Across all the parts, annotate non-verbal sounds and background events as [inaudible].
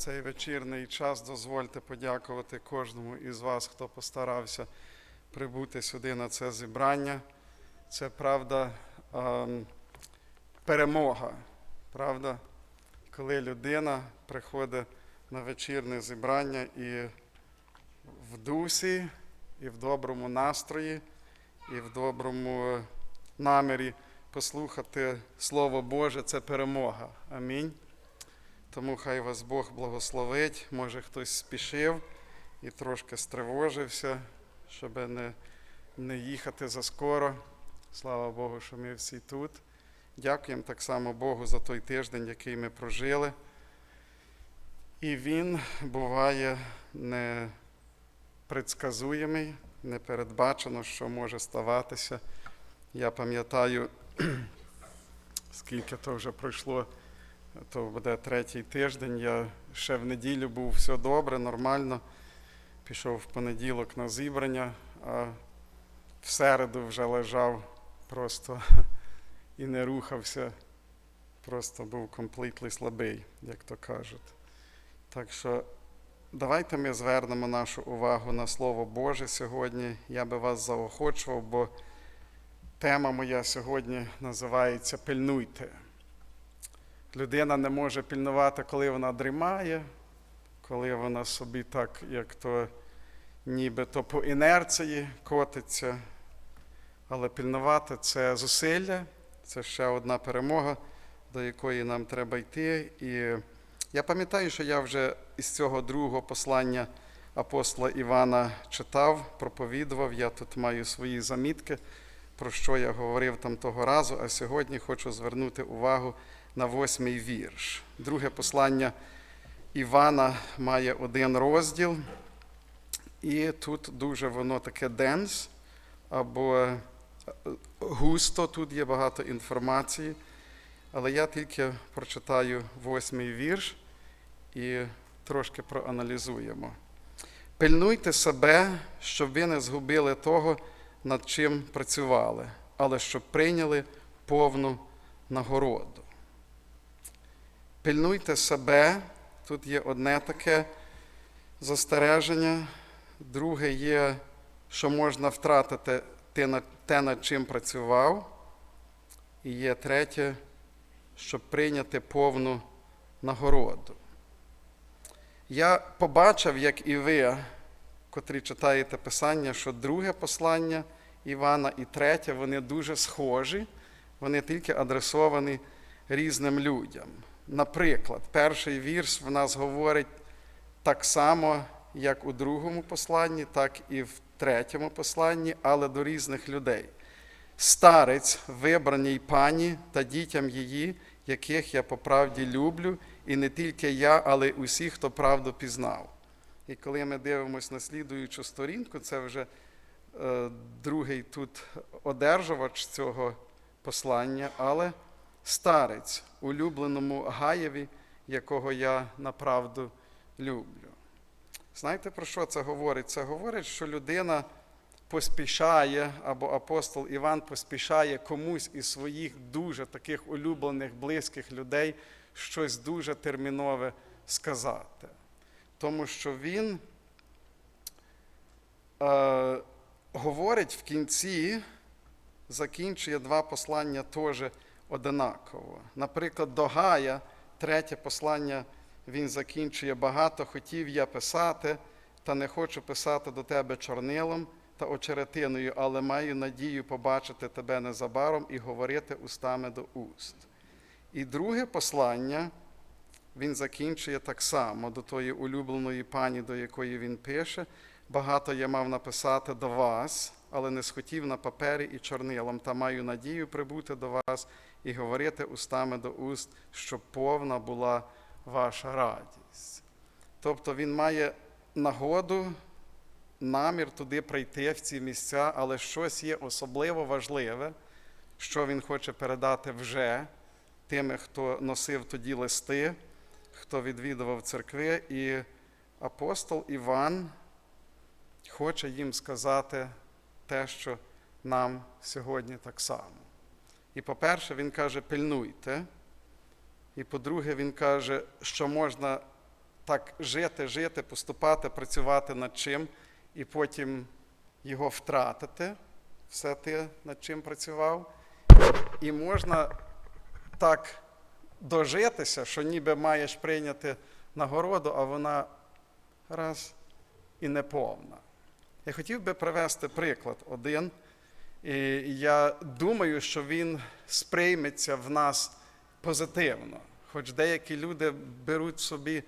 цей вечірний час дозвольте подякувати кожному із вас, хто постарався прибути сюди на це зібрання. Це правда ем, перемога. Правда, коли людина приходить на вечірне зібрання і в дусі, і в доброму настрої, і в доброму намірі послухати Слово Боже, це перемога. Амінь. Тому хай вас Бог благословить. Може хтось спішив і трошки стривожився, щоб не, не їхати заскоро. Слава Богу, що ми всі тут. Дякуємо так само Богу за той тиждень, який ми прожили. І він буває непредсказуємий, непередбачено, що може ставатися. Я пам'ятаю, [clears throat] скільки то вже пройшло, то буде третій тиждень. Я ще в неділю був все добре, нормально. Пішов в понеділок на зібрання, а в середу вже лежав просто [laughs] і не рухався. Просто був completely слабий, як то кажуть. Так що давайте ми звернемо нашу увагу на Слово Боже сьогодні. Я би вас заохочував, бо тема моя сьогодні називається Пильнуйте. Людина не може пильнувати, коли вона дрімає, коли вона собі так, як то нібито по інерції котиться. Але пильнувати це зусилля, це ще одна перемога, до якої нам треба йти. І я пам'ятаю, що я вже із цього другого послання апостола Івана читав, проповідував. Я тут маю свої замітки, про що я говорив там того разу, а сьогодні хочу звернути увагу на восьмий вірш. Друге послання Івана має один розділ, і тут дуже воно таке денс, або е, густо, тут є багато інформації. Але я тільки прочитаю восьмий вірш і трошки проаналізуємо. Пильнуйте себе, щоб ви не згубили того, над чим працювали, але щоб прийняли повну нагороду. Пильнуйте себе, тут є одне таке застереження, друге є, що можна втратити те, над чим працював, і є третє, щоб прийняти повну нагороду. Я побачив, як і ви, котрі читаєте Писання, що друге послання Івана і третє, вони дуже схожі, вони тільки адресовані різним людям. Наприклад, перший вірш в нас говорить так само, як у другому посланні, так і в третьому посланні, але до різних людей. Старець, вибраній пані та дітям її, яких я по правді люблю, і не тільки я, але й усі, хто правду пізнав. І коли ми дивимося на слідуючу сторінку, це вже е, другий тут одержувач цього послання, але старець, улюбленому Гаєві, якого я направду люблю. Знаєте, про що це говорить? Це говорить, що людина поспішає, або апостол Іван поспішає комусь із своїх дуже таких улюблених, близьких людей щось дуже термінове сказати. Тому що він е, говорить в кінці, закінчує два послання теж одинаково. Наприклад, до Гая, третє послання він закінчує багато хотів я писати, та не хочу писати до тебе чорнилом та очеретиною, але маю надію побачити тебе незабаром і говорити устами до уст. І друге послання він закінчує так само до тої улюбленої пані, до якої він пише. Багато я мав написати до вас, але не схотів на папері і чорнилом, та маю надію прибути до вас і говорити устами до уст, щоб повна була ваша радість. Тобто він має нагоду, намір туди прийти в ці місця, але щось є особливо важливе, що він хоче передати вже тими, хто носив тоді листи, хто відвідував церкви, і апостол Іван хоче їм сказати те, що нам сьогодні так само. І по-перше, він каже, пильнуйте. І по-друге, він каже, що можна так жити, жити, поступати, працювати над чим, і потім його втратити, все те, над чим працював. І можна так дожитися, що ніби маєш прийняти нагороду, а вона раз і неповна. Я хотів би привести приклад один. І я думаю, що він сприйметься в нас позитивно. Хоч деякі люди беруть собі,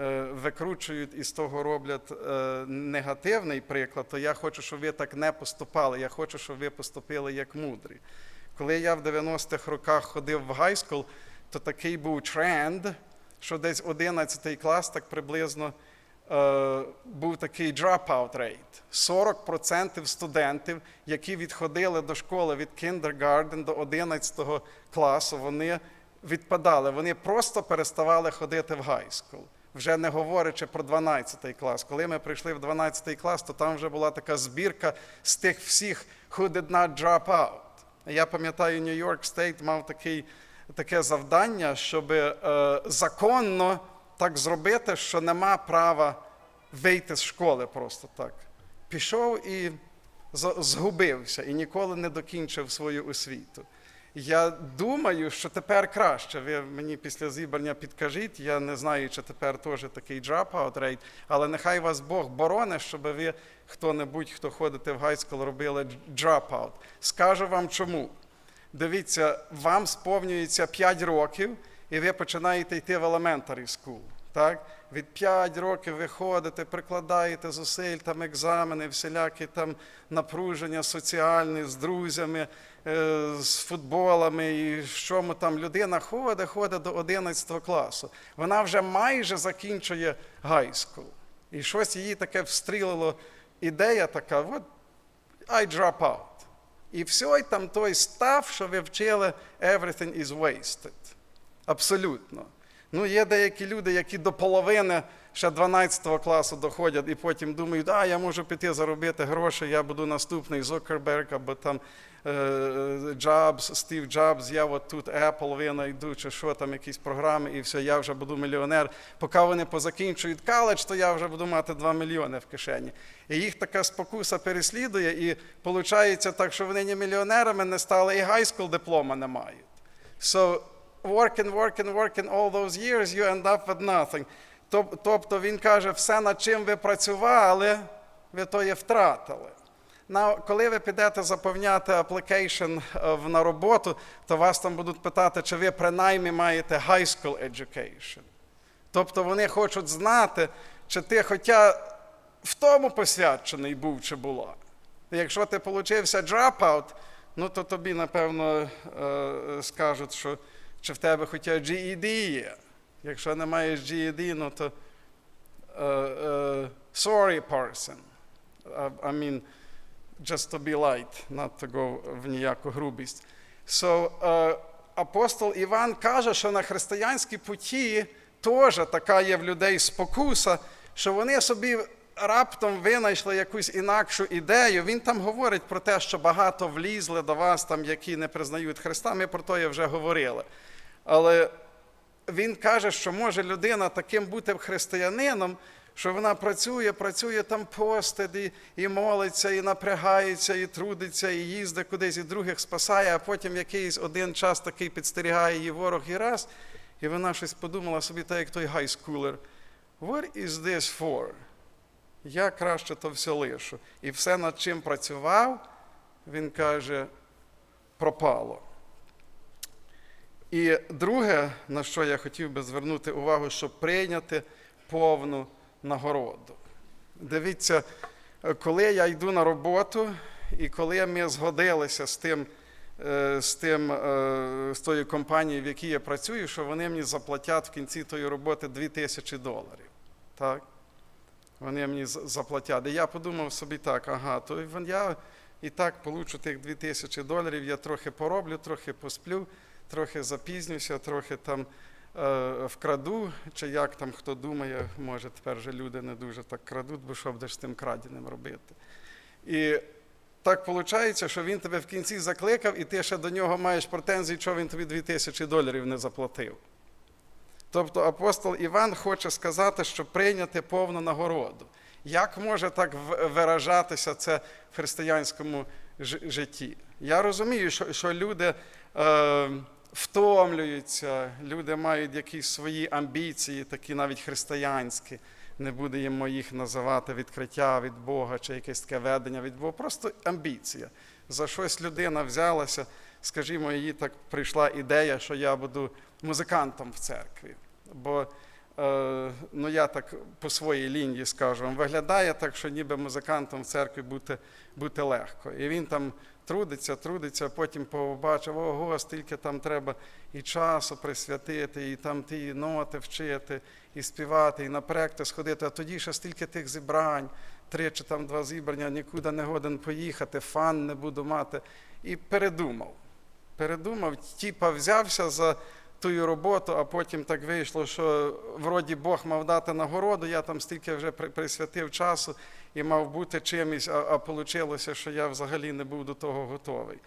е, викручують і з того роблять е, негативний приклад, то я хочу, щоб ви так не поступали. Я хочу, щоб ви поступили як мудрі. Коли я в 90-х роках ходив в гайскул, то такий був тренд, що десь 11 клас, так приблизно був такий dropout rate. 40% студентів, які відходили до школи від kindergarten до 11 класу, вони відпадали. Вони просто переставали ходити в гайскул. Вже не говорячи про 12 клас. Коли ми прийшли в 12 клас, то там вже була така збірка з тих всіх, who did not drop out. Я пам'ятаю, Нью-Йорк Стейт мав такий, таке завдання, щоб е, законно так зробити, що нема права вийти з школи просто так. Пішов і згубився, і ніколи не докінчив свою освіту. Я думаю, що тепер краще. Ви мені після зібрання підкажіть. Я не знаю, чи тепер теж такий dropout rate, але нехай вас Бог бороне, щоб ви хто-небудь, хто ходите в гайскул, робили dropout. Скажу вам чому. Дивіться, вам сповнюється 5 років, і ви починаєте йти в elementary school. Так? Від 5 років ви ходите, прикладаєте зусиль, там екзамени, всілякі там напруження соціальні з друзями, е, з футболами, і що ми там людина ходить, ходить до 11 класу. Вона вже майже закінчує гайскул. І щось її таке встрілило, ідея така, от I drop out. І все, і там той став, що ви вчили, everything is wasted. Абсолютно. Ну, є деякі люди, які до половини ще 12 класу доходять і потім думають, а я можу піти заробити гроші, я буду наступний Зукерберг або там е, Джобс, Стів Джобс, я от тут Apple винайду, чи що там, якісь програми, і все, я вже буду мільйонер. Поки вони позакінчують коледж, то я вже буду мати 2 мільйони в кишені. І їх така спокуса переслідує, і виходить так, що вони ні мільйонерами не стали, і гайскул диплома не мають. So, working, working, working all those years, you end up with nothing. Тобто він каже, все, над чим ви працювали, ви то є втратили. На, коли ви підете заповняти application е, на роботу, то вас там будуть питати, чи ви принаймні маєте high school education. Тобто вони хочуть знати, чи ти хоча в тому посвячений був чи була. Якщо ти получився dropout, ну то тобі, напевно, е, скажуть, що чи в тебе хоча GED є. Якщо не маєш GED, ну то е, е, sorry person. I, mean, just to be light, not to go в ніяку грубість. So, е, апостол Іван каже, що на християнській путі теж така є в людей спокуса, що вони собі раптом винайшли якусь інакшу ідею. Він там говорить про те, що багато влізли до вас, там, які не признають Христа. Ми про то вже говорили. Але він каже, що може людина таким бути християнином, що вона працює, працює там постить, і, молиться, і напрягається, і трудиться, і їздить кудись, і других спасає, а потім якийсь один час такий підстерігає її ворог і раз. І вона щось подумала собі, так як той гайскулер. What is this for? Я краще то все лишу. І все, над чим працював, він каже, пропало. І друге, на що я хотів би звернути увагу, щоб прийняти повну нагороду. Дивіться, коли я йду на роботу, і коли ми згодилися з тим, е, з, тим, е, з тою компанією, в якій я працюю, що вони мені заплатять в кінці тої роботи 2000 доларів. Так? Вони мені заплатять. І я подумав собі так, ага, то я і так получу тих 2000 доларів, я трохи пороблю, трохи посплю, трохи запізнюся, трохи там е, вкраду, чи як там хто думає, може тепер вже люди не дуже так крадуть, бо що будеш з тим краденим робити. І так виходить, що він тебе в кінці закликав, і ти ще до нього маєш претензії, що він тобі 2000 доларів не заплатив. Тобто апостол Іван хоче сказати, що прийняти повну нагороду. Як може так виражатися це в християнському житті? Я розумію, що, що люди е, втомлюються, люди мають якісь свої амбіції, такі навіть християнські. Не будемо їх називати відкриття від Бога чи якесь таке ведення від Бога. Просто амбіція. За щось людина взялася, скажімо, їй так прийшла ідея, що я буду музикантом в церкві. Бо ну я так по своїй лінії скажу, виглядає так, що ніби музикантом в церкві бути, бути легко. І він там трудиться, трудиться, потім побачив, ого, стільки там треба і часу присвятити, і там ті ноти вчити, і співати, і на проекти сходити. А тоді ще стільки тих зібрань, три чи там два зібрання, нікуди не годен поїхати, фан не буду мати. І передумав. Передумав, тіпа взявся за ту роботу, а потім так вийшло, що вроді Бог мав дати нагороду, я там стільки вже присвятив часу і мав бути чимось, а, а вийшло, що я взагалі не був до того готовий.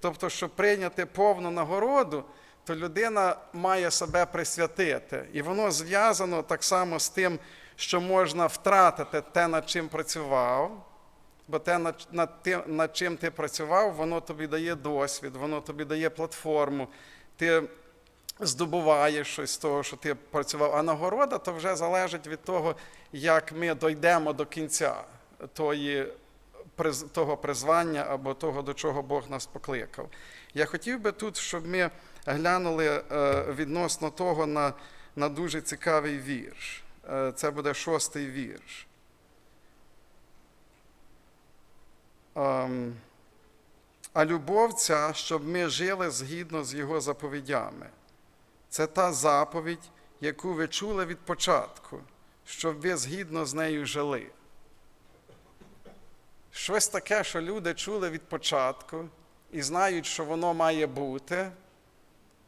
Тобто, щоб прийняти повну нагороду, то людина має себе присвятити. І воно зв'язано так само з тим, що можна втратити те, над чим працював. Бо те, над, тим, над чим ти працював, воно тобі дає досвід, воно тобі дає платформу. Ти здобуваєш щось з того, що ти працював. А нагорода то вже залежить від того, як ми дійдемо до кінця тої, того призвання або того, до чого Бог нас покликав. Я хотів би тут, щоб ми глянули е, відносно того на, на дуже цікавий вірш. Е, Це буде шостий вірш. Ем, А любов ця, щоб ми жили згідно з його заповідями. Це та заповідь, яку ви чули від початку, щоб ви згідно з нею жили. Щось таке, що люди чули від початку і знають, що воно має бути.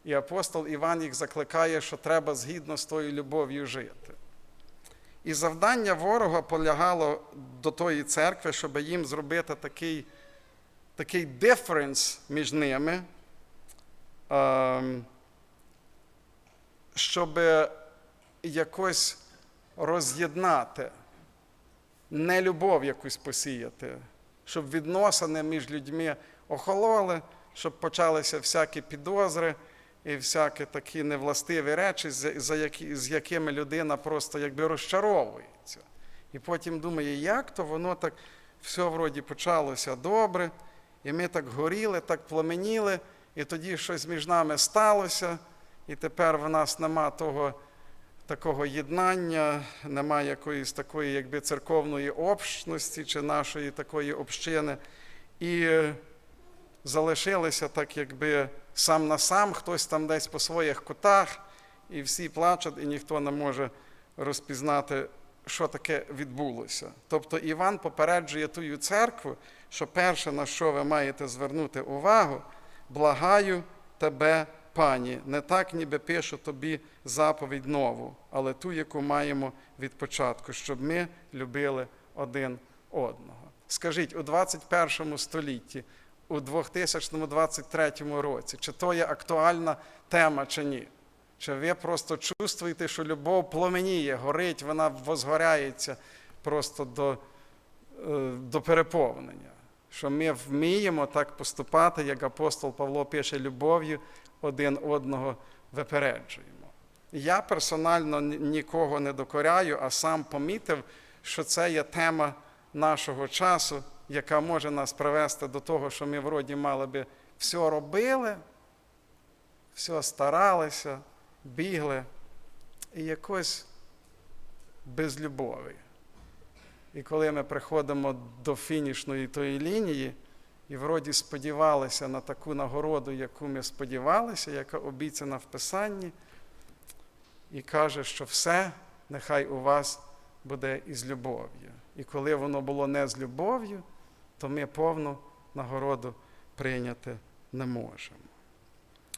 І апостол Іван їх закликає, що треба згідно з тою любов'ю жити. І завдання ворога полягало до тої церкви, щоб їм зробити такий, такий диференс між ними, ем, щоб якось роз'єднати, не любов якусь посіяти, щоб відносини між людьми охололи, щоб почалися всякі підозри і всякі такі невластиві речі, за які, з якими людина просто якби розчаровується. І потім думає, як то воно так все вроді почалося добре, і ми так горіли, так пламеніли, і тоді щось між нами сталося, і тепер в нас нема того такого єднання, немає якоїсь такої якби церковної общності чи нашої такої общини. І залишилися так, якби сам на сам, хтось там десь по своїх кутах, і всі плачуть, і ніхто не може розпізнати, що таке відбулося. Тобто Іван попереджує тую церкву, що перше, на що ви маєте звернути увагу, благаю тебе, пані, не так, ніби пишу тобі заповідь нову, але ту, яку маємо від початку, щоб ми любили один одного. Скажіть, у 21 столітті, у 2023 році, чи то є актуальна тема, чи ні? Чи ви просто чувствуєте, що любов пламеніє, горить, вона возгоряється просто до, е, до переповнення? Що ми вміємо так поступати, як апостол Павло пише, любов'ю один одного випереджуємо. Я персонально нікого не докоряю, а сам помітив, що це є тема нашого часу, яка може нас привести до того, що ми вроді мали би все робили, все старалися, бігли і якось без любові. І коли ми приходимо до фінішної тої лінії, і вроді сподівалися на таку нагороду, яку ми сподівалися, яка обіцяна в Писанні, і каже, що все нехай у вас буде із любов'ю. І коли воно було не з любов'ю, то ми повну нагороду прийняти не можемо.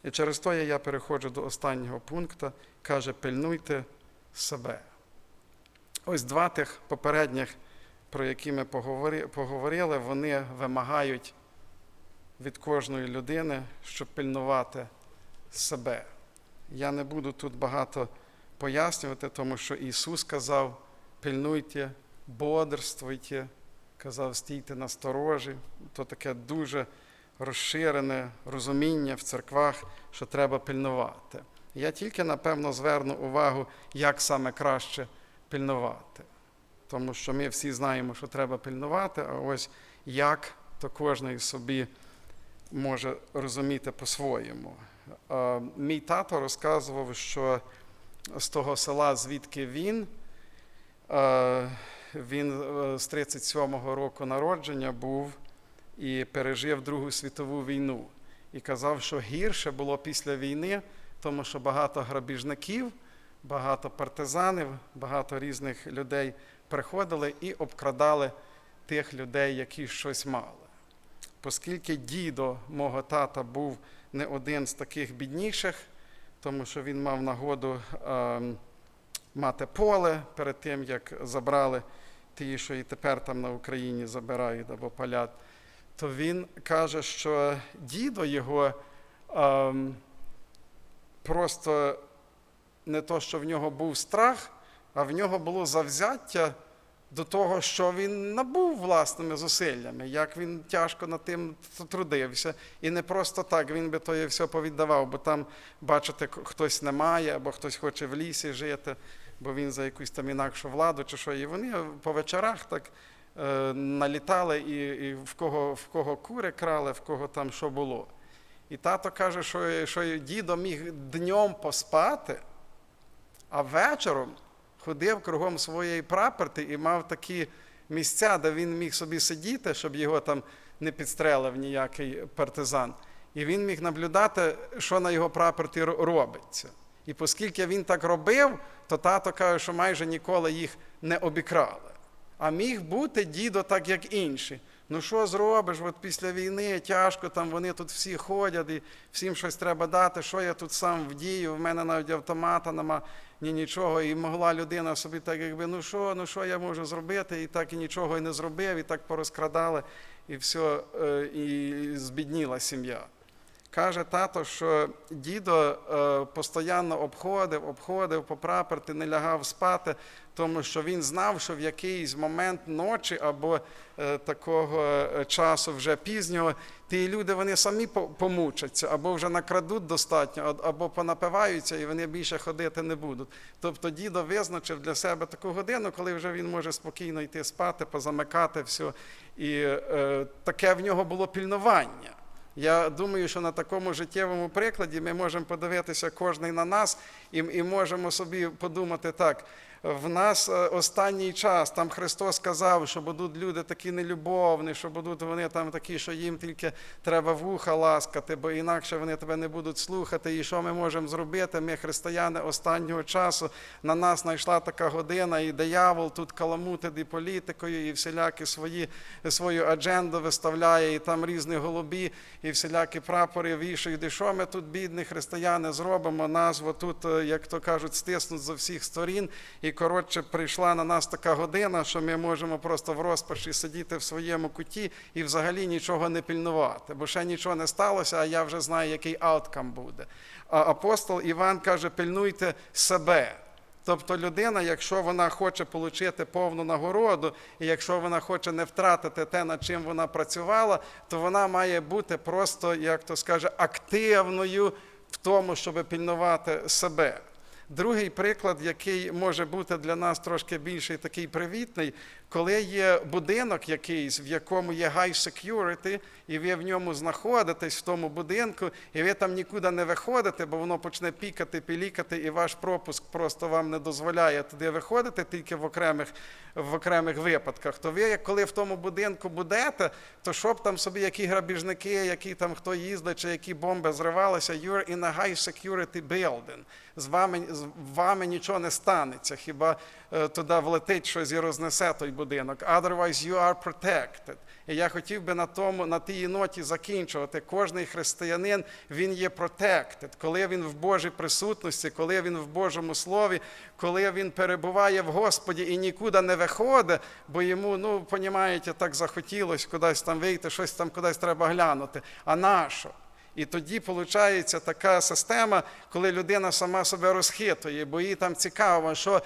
І через то я переходжу до останнього пункту, каже, пильнуйте себе. Ось два тих попередніх, про які ми поговорили, вони вимагають від кожної людини, щоб пильнувати себе. Я не буду тут багато пояснювати, тому що Ісус казав: пильнуйте, бодрствуйте, казав, стійте на сторожі. То таке дуже розширене розуміння в церквах, що треба пильнувати. Я тільки, напевно, зверну увагу, як саме краще пильнувати. Тому що ми всі знаємо, що треба пильнувати, а ось як, то кожен собі може розуміти по-своєму. Мій тато розказував, що з того села, звідки він, він е, з 37-го року народження був і пережив Другу світову війну. І казав, що гірше було після війни, тому що багато грабіжників, багато партизанів, багато різних людей приходили і обкрадали тих людей, які щось мали. Оскільки дідо мого тата був не один з таких бідніших, тому що він мав нагоду е, мати поле перед тим, як забрали ті, що і тепер там на Україні забирають або палять, то він каже, що дідо його е, просто не то, що в нього був страх, а в нього було завзяття до того, що він набув власними зусиллями, як він тяжко над тим трудився. І не просто так він би то все повіддавав, бо там, бачите, хтось не має, або хтось хоче в лісі жити, бо він за якусь там інакшу владу чи що. І вони по вечорах так е, налітали, і, і в, кого, в кого кури крали, в кого там що було. І тато каже, що, що дідо міг днем поспати, а вечором ходив кругом своєї прапорти і мав такі місця, де він міг собі сидіти, щоб його там не підстрелив ніякий партизан. І він міг наблюдати, що на його прапорті робиться. І оскільки він так робив, то тато каже, що майже ніколи їх не обікрали. А міг бути дідо так, як інші. Ну що зробиш? От після війни тяжко, там вони тут всі ходять, і всім щось треба дати. Що я тут сам вдію? В мене навіть автомата нема ні нічого. І могла людина собі так, якби ну що, ну що я можу зробити? І так і нічого і не зробив, і так порозкрадали, і все, і збідніла сім'я. Каже тато, що дідо е, постійно обходив, обходив по прапорти, не лягав спати, тому що він знав, що в якийсь момент ночі або е, такого е, часу вже пізнього, ті люди вони самі помучаться, або вже накрадуть достатньо, або понапиваються, і вони більше ходити не будуть. Тобто дідо визначив для себе таку годину, коли вже він може спокійно йти спати, позамикати все. І е, таке в нього було пільнування. Я думаю, що на такому життєвому прикладі ми можемо подивитися кожний на нас і і можемо собі подумати так. В нас останній час там Христос сказав, що будуть люди такі нелюбовні, що будуть вони там такі, що їм тільки треба вуха ласкати, бо інакше вони тебе не будуть слухати. І що ми можемо зробити? Ми, християни останнього часу, на нас знайшла така година, і диявол тут каламутить і політикою, і всілякі свої, свою адженду виставляє, і там різні голубі, і всілякі прапори вішають. І що ми тут, бідні християни, зробимо? Назву тут, як то кажуть, стиснуть з всіх сторін. І коротше, прийшла на нас така година, що ми можемо просто в розпачі сидіти в своєму куті і взагалі нічого не пільнувати, бо ще нічого не сталося, а я вже знаю, який ауткам буде. А апостол Іван каже: пильнуйте себе. Тобто людина, якщо вона хоче отримати повну нагороду, і якщо вона хоче не втратити те, над чим вона працювала, то вона має бути просто, як то скаже, активною в тому, щоб пільнувати себе. Другий приклад, який може бути для нас трошки більший, такий привітний, коли є будинок якийсь, в якому є high security, і ви в ньому знаходитесь в тому будинку, і ви там нікуди не виходите, бо воно почне пікати, пілікати, і ваш пропуск просто вам не дозволяє туди виходити тільки в окремих в окремих випадках. То ви, коли в тому будинку будете, то щоб там собі які грабіжники, які там хто їздить, чи які бомби зривалися, you're in a high security building. З вами з вами нічого не станеться, хіба туди влетить щось і рознесе той будинок. Otherwise you are protected. І я хотів би на тому, на тій ноті закінчувати. Кожний християнин він є protected. Коли він в Божій присутності, коли він в Божому Слові, коли він перебуває в Господі і нікуди не виходить, бо йому, ну, понімаєте, так захотілося кудись там вийти, щось там кудись треба глянути. А нащо? І тоді виходить така система, коли людина сама себе розхитує, бо їй там цікаво, що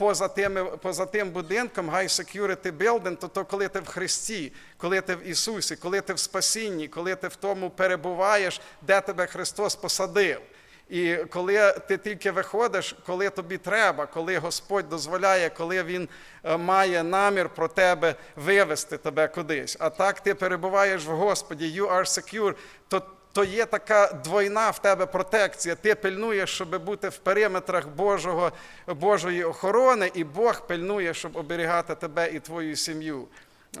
поза тим, поза тим будинком High Security Building, то, то коли ти в Христі, коли ти в Ісусі, коли ти в спасінні, коли ти в тому перебуваєш, де тебе Христос посадив. І коли ти тільки виходиш, коли тобі треба, коли Господь дозволяє, коли Він е, має намір про тебе вивести тебе кудись. А так ти перебуваєш в Господі, you are secure, то, то є така двойна в тебе протекція. Ти пильнуєш, щоб бути в периметрах Божого, Божої охорони, і Бог пильнує, щоб оберігати тебе і твою сім'ю.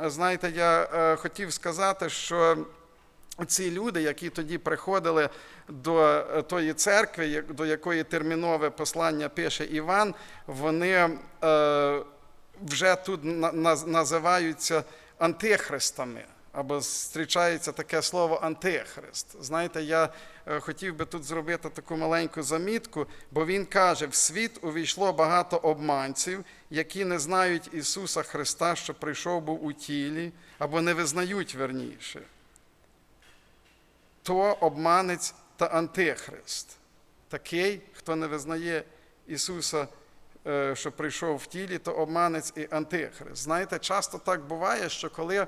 Знаєте, я е, хотів сказати, що ці люди, які тоді приходили до е, тої церкви, до якої термінове послання пише Іван, вони е, вже тут на- на- називаються антихристами. Або зустрічається таке слово антихрист. Знаєте, я е, хотів би тут зробити таку маленьку замітку, бо він каже: в світ увійшло багато обманців, які не знають Ісуса Христа, що прийшов був у тілі, або не визнають верніше то обманець та антихрист. Такий, хто не визнає Ісуса, е, що прийшов в тілі, то обманець і антихрист. Знаєте, часто так буває, що коли,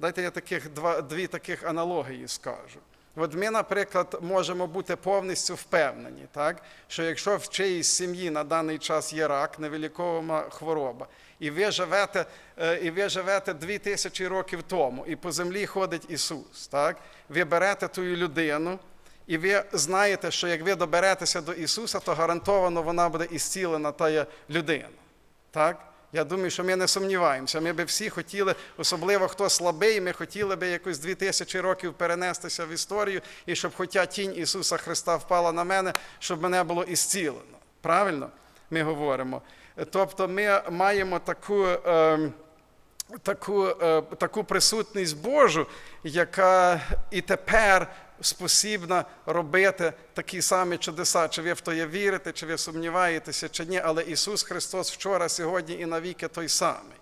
дайте я таких два, дві таких аналогії скажу. От ми, наприклад, можемо бути повністю впевнені, так, що якщо в чиїсь сім'ї на даний час є рак, невилікована хвороба, і ви живете, е, і ви живете дві тисячі років тому, і по землі ходить Ісус, так, ви берете ту людину, і ви знаєте, що як ви доберетеся до Ісуса, то гарантовано вона буде ісцілена та людина. Так? Я думаю, що ми не сумніваємося. Ми би всі хотіли, особливо хто слабий, ми хотіли би якось дві тисячі років перенестися в історію, і щоб хоча тінь Ісуса Христа впала на мене, щоб мене було ісцілено. Правильно? Ми говоримо. Тобто ми маємо таку. ем, таку, е, таку присутність Божу, яка і тепер спосібна робити такі самі чудеса. Чи ви в то є вірите, чи ви сумніваєтеся, чи ні, але Ісус Христос вчора, сьогодні і навіки той самий.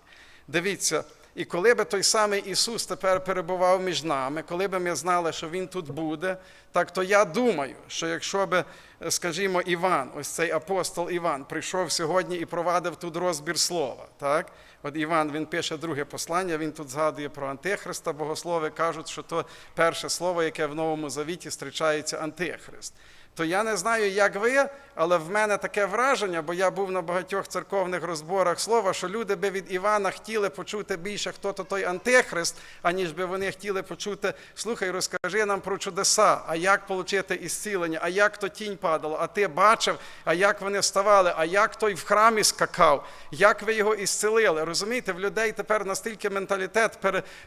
Дивіться, і коли би той самий Ісус тепер перебував між нами, коли би ми знали, що Він тут буде, так то я думаю, що якщо би, е, скажімо, Іван, ось цей апостол Іван, прийшов сьогодні і провадив тут розбір слова, так? От Іван він пише друге послання, він тут згадує про Антихриста. Богослови кажуть, що то перше слово, яке в Новому Завіті зустрічається Антихрист. То я не знаю, як ви, але в мене таке враження, бо я був на багатьох церковних розборах слова, що люди би від Івана хотіли почути більше, хто то той антихрист, аніж би вони хотіли почути, слухай, розкажи нам про чудеса, а як отримати ісцілення, а як то тінь падала, а ти бачив, а як вони вставали, а як той в храмі скакав, як ви його ісцелили. Розумієте, в людей тепер настільки менталітет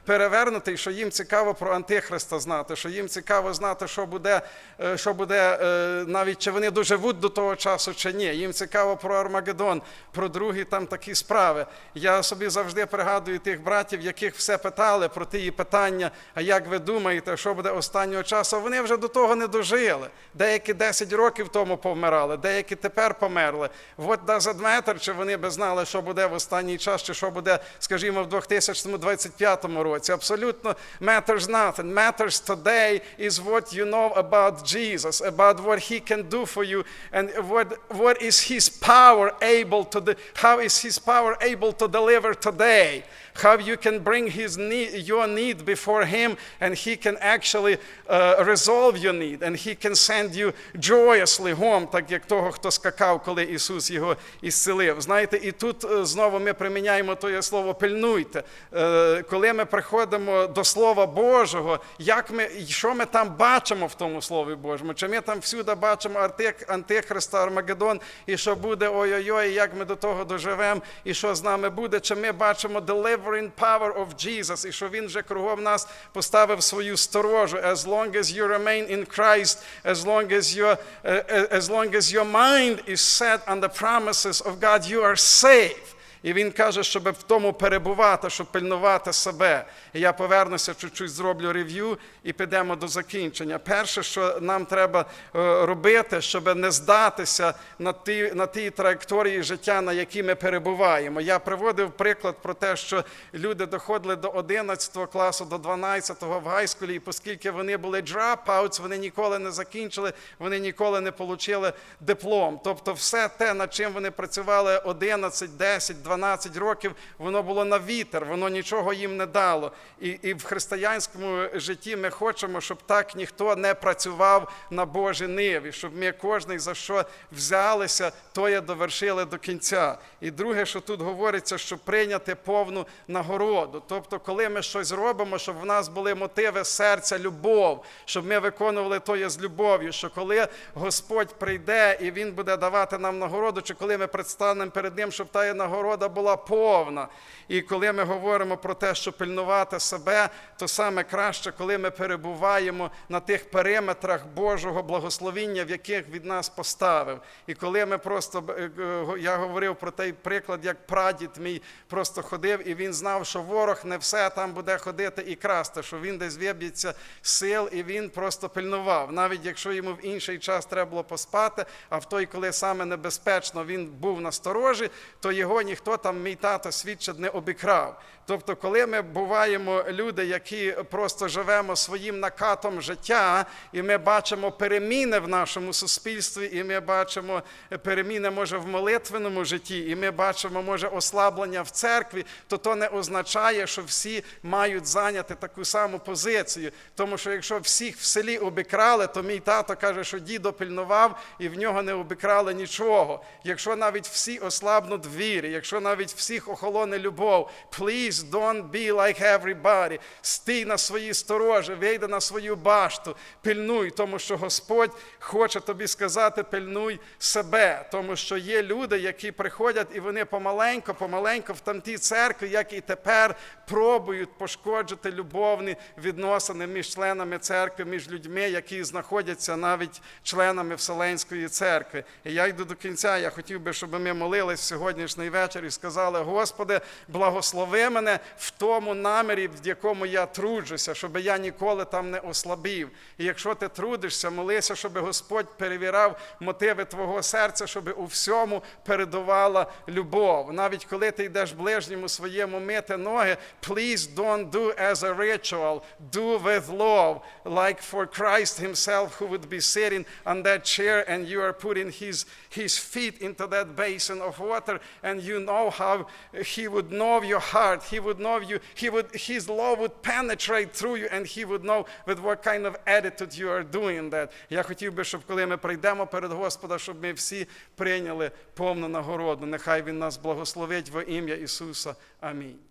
перевернутий, що їм цікаво про антихриста знати, що їм цікаво знати, що буде, е, що буде е, навіть чи вони доживуть до того часу, чи ні. Їм цікаво про Армагеддон, про другі там такі справи. Я собі завжди пригадую тих братів, яких все питали про ті питання, а як ви думаєте, що буде останнього часу? Вони вже до того не дожили. Деякі 10 років тому помирали, деякі тепер померли. От doesn't matter, чи вони би знали, що буде в останній час, чи що буде, скажімо, в 2025 році. Абсолютно matters nothing. Matters today is what you know about Jesus, about what he can do for you, and what, what is his power able to do, how is his power able to deliver today. How you can bring his need, your need before him, and he can actually uh, resolve your need, and he can send you joyously home, так як того, хто скакав, коли Ісус його ісцелив. Знаєте, і тут е, знову ми приміняємо тоє слово пильнуйте. Е, Коли ми приходимо до Слова Божого, як ми, що ми там бачимо в тому Слові Божому? Чи ми там всюди бачимо Антихриста, Армагеддон, і що буде ой-ой-ой, як ми до того доживемо, і що з нами буде? Чи ми бачимо delivering power of Jesus, і що Він вже кругом нас поставив свою сторожу, as long as you remain in Christ, as long as your, uh, as long as your mind is set on the promises of God, you are safe. І він каже, щоб в тому перебувати, щоб пильнувати себе. І я повернуся, чуть-чуть зроблю рев'ю і підемо до закінчення. Перше, що нам треба е, робити, щоб не здатися на тій, на тій траєкторії життя, на якій ми перебуваємо. Я приводив приклад про те, що люди доходили до 11 класу, до 12 в гайскулі, і оскільки вони були dropouts, вони ніколи не закінчили, вони ніколи не отримали диплом. Тобто, все те, над чим вони працювали 11, 10, 12 років, воно було на вітер, воно нічого їм не дало. І, і в християнському житті ми хочемо, щоб так ніхто не працював на Божій ниві, щоб ми кожний за що взялися, то є довершили до кінця. І друге, що тут говориться, щоб прийняти повну нагороду. Тобто, коли ми щось робимо, щоб в нас були мотиви серця, любов, щоб ми виконували то є з любов'ю, що коли Господь прийде і Він буде давати нам нагороду, чи коли ми предстанемо перед Ним, щоб та нагорода була повна. І коли ми говоримо про те, що пильнувати себе, то саме краще, коли ми перебуваємо на тих периметрах Божого благословіння, в яких від нас поставив. І коли ми просто е, е, я говорив про той приклад, як прадід мій просто ходив, і він знав, що ворог не все там буде ходити і красти, що він десь виб'ється сил, і він просто пильнував. Навіть якщо йому в інший час треба було поспати, а в той, коли саме небезпечно він був на сторожі, то його ніхто там, мій тато свідчить, не обікрав. Тобто, коли ми буваємо люди, які просто живемо своїм накатом життя, і ми бачимо переміни в нашому суспільстві, і ми бачимо переміни, може, в молитвеному житті, і ми бачимо, може, ослаблення в церкві, то то не означає, що всі мають зайняти таку саму позицію. Тому що якщо всіх в селі обікрали, то мій тато каже, що дідо пильнував і в нього не обікрали нічого. Якщо навіть всі ослабнуть вірі, якщо навіть всіх охолоне любов, please don't be like everybody. Стій на своїй сторожі, вийди на свою башту, пильнуй, тому що Господь хоче тобі сказати, пильнуй себе, тому що є люди, які приходять і вони помаленько, помаленько в тамтій церкві, як і тепер, пробують пошкоджити любовні відносини між членами церкви, між людьми, які знаходяться навіть членами Вселенської церкви. І я йду до кінця. Я хотів би, щоб ми молились сьогоднішній вечір і сказали: Господи, благослови мене в тому намірі, в якому я труджуся, щоб я ніколи там не ослабів. І якщо ти трудишся, молися, щоб Господь перевірав мотиви твого серця, щоб у всьому передувала любов. Навіть коли ти йдеш ближньому своєму мити ноги, please don't do as a ritual, do with love, like for Christ himself who would be sitting on that chair and you are putting his, his feet into that basin of water and you know how he would know your heart, he would know you, he would, his love would penetrate through you and he would know with what kind of attitude you are doing that. Я хотів би, щоб коли ми прийдемо перед Господа, щоб ми всі прийняли повну нагороду. Нехай Він нас благословить во ім'я Ісуса. Амінь.